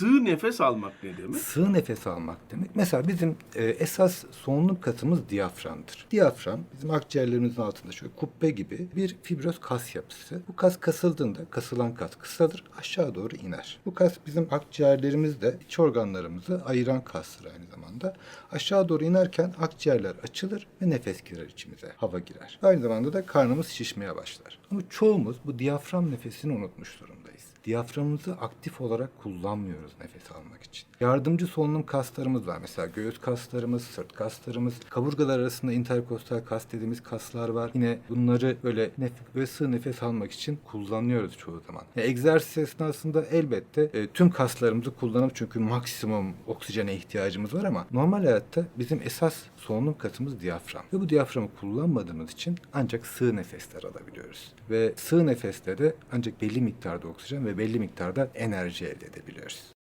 Sığ nefes almak ne demek? Sığ nefes almak demek. Mesela bizim e, esas solunum kasımız diyaframdır. Diyafram bizim akciğerlerimizin altında şöyle kubbe gibi bir fibroz kas yapısı. Bu kas kasıldığında kasılan kas kısalır aşağı doğru iner. Bu kas bizim akciğerlerimizle iç organlarımızı ayıran kastır aynı zamanda. Aşağı doğru inerken akciğerler açılır ve nefes girer içimize. Hava girer. Aynı zamanda da karnımız şişmeye başlar. Ama çoğumuz bu diyafram nefesini unutmuş durumdayız. Diyaframımızı aktif olarak kullanmıyoruz nefes almak için. Yardımcı solunum kaslarımız var. Mesela göğüs kaslarımız, sırt kaslarımız, kaburgalar arasında interkostal kas dediğimiz kaslar var. Yine bunları böyle nef- böyle sığ nefes almak için kullanıyoruz çoğu zaman. Ya, egzersiz esnasında elbette e, tüm kaslarımızı kullanıp çünkü maksimum oksijene ihtiyacımız var ama normal hayatta bizim esas solunum kasımız diyafram. Ve bu diyaframı kullanmadığımız için ancak sığ nefesler alabiliyoruz. Ve sığ nefeste de ancak belli miktarda oksijen ve belli miktarda enerji elde edebiliyoruz.